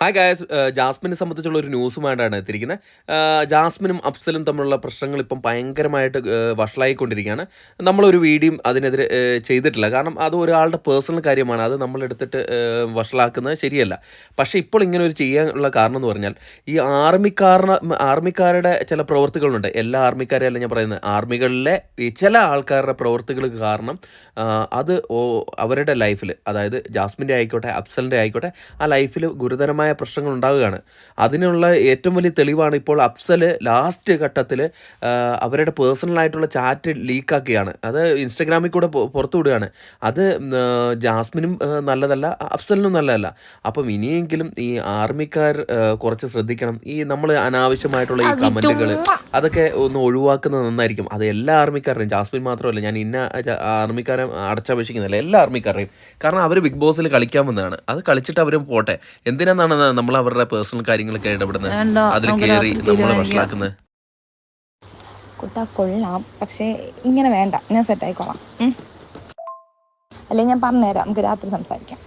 Hi guys ജാസ്മിനെ സംബന്ധിച്ചുള്ള ഒരു ന്യൂസുമായിട്ടാണ് എത്തിയിരിക്കുന്നത്. ജാസ്മിനും അഫ്സലും തമ്മിലുള്ള പ്രശ്നങ്ങൾ ഇപ്പം ഭയങ്കരമായിട്ട് ഏഹ് വഷളായിക്കൊണ്ടിരിക്കുകയാണ്. നമ്മളൊരു വീഡിയോ അതിനെതിരെ ചെയ്തിട്ടില്ല. കാരണം അത് ഒരാളുടെ പേഴ്സണൽ കാര്യമാണ്. അത് നമ്മളെടുത്തിട്ട് വഷളാക്കുന്നത് ശരിയല്ല. പക്ഷേ ഇപ്പോൾ ഇങ്ങനെ ഒരു ചെയ്യാനുള്ള കാരണം എന്ന് പറഞ്ഞാൽ ഈ ആർമിക്കാരന ആർമിക്കാരുടെ ചില പ്രവൃത്തികളുണ്ട് എല്ലാ ആർമിക്കാരെയല്ല ഞാൻ പറയുന്നത്. ആർമികളിലെ ചില ആൾക്കാരുടെ പ്രവൃത്തികൾ കാരണം അത് അവരുടെ ലൈഫിൽ അതായത് ജാസ്മിന്റെ ആയിക്കോട്ടെ അഫ്സലിന്റെ ആയിക്കോട്ടെ ആ ലൈഫിൽ ഗുരുതരമായ പ്രശ്നങ്ങൾ ഉണ്ടാവുകയാണ്. അതിനുള്ള ഏറ്റവും വലിയ തെളിവാണ് ഇപ്പോൾ അഫ്സൽ ലാസ്റ്റ് ഘട്ടത്തിൽ അവരുടെ പേഴ്സണലായിട്ടുള്ള ചാറ്റ് ലീക്കാക്കുകയാണ് അത് ഇൻസ്റ്റഗ്രാമിൽ കൂടെ പുറത്തു വിടുകയാണ്. അത് ജാസ്മിനും നല്ലതല്ല അഫ്സലിനും നല്ലതല്ല. അപ്പം ഇനിയെങ്കിലും ഈ ആർമിക്കാർ കുറച്ച് ശ്രദ്ധിക്കണം. ഈ നമ്മൾ അനാവശ്യമായിട്ടുള്ള ഈ കമന്റുകൾ അതൊക്കെ ഒന്ന് ഒഴിവാക്കുന്നത് നന്നായിരിക്കും. അത് എല്ലാ ആർമിക്കാരുടെയും ജാസ്മിൻ മാത്രമല്ല ഞാൻ ഇന്ന ആർമിക്കാരെ അടച്ചപേക്ഷിക്കുന്നില്ല എല്ലാ ആർമിക്കാരുടെയും. കാരണം അവർ ബിഗ് ബോസിൽ കളിക്കാൻ വന്നതാണ്. അത് കളിച്ചിട്ട് അവർ പോട്ടെ. എന്തിനാണ് നമ്മൾ അവരുടെ പേഴ്സണൽ കാര്യങ്ങളൊക്കെ ഇടപെടുന്നത്. അതിൽ കയറി നമ്മൾ. വഷളാക്കുന്നത്. കുട്ടാ കൊള്ളാം. പക്ഷേ ഇങ്ങനെ വേണ്ട. ഞാൻ സെറ്റ് ആയിക്കോളാം. അല്ലെങ്കിൽ ഞാൻ പറഞ്ഞുതരാം. നമുക്ക് രാത്രി സംസാരിക്കാം.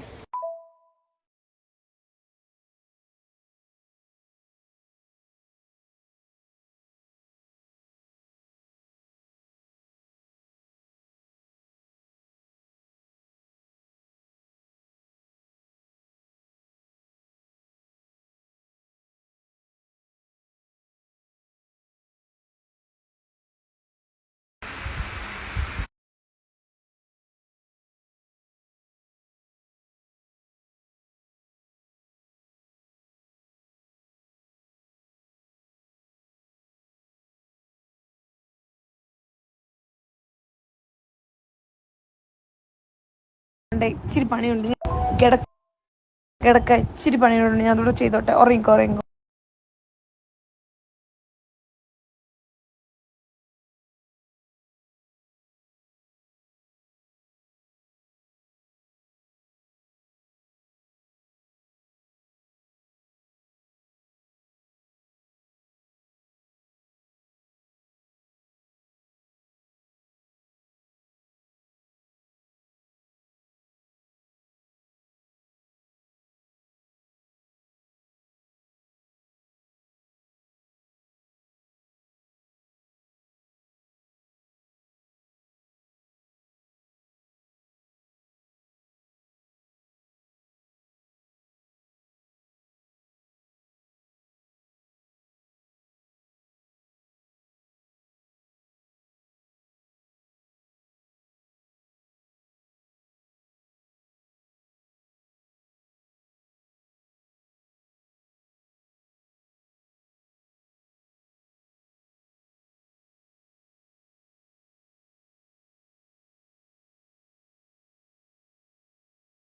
ഉണ്ട്, ഇച്ചിരി പണിയുണ്ട്. കിടക്ക കിടക്ക ഇച്ചിരി പണിയുണ്ട്. ഞാൻ അതോടെ ചെയ്തോട്ടെ. ഉറങ്ങിക്കോ ഉറങ്ങിക്കോ.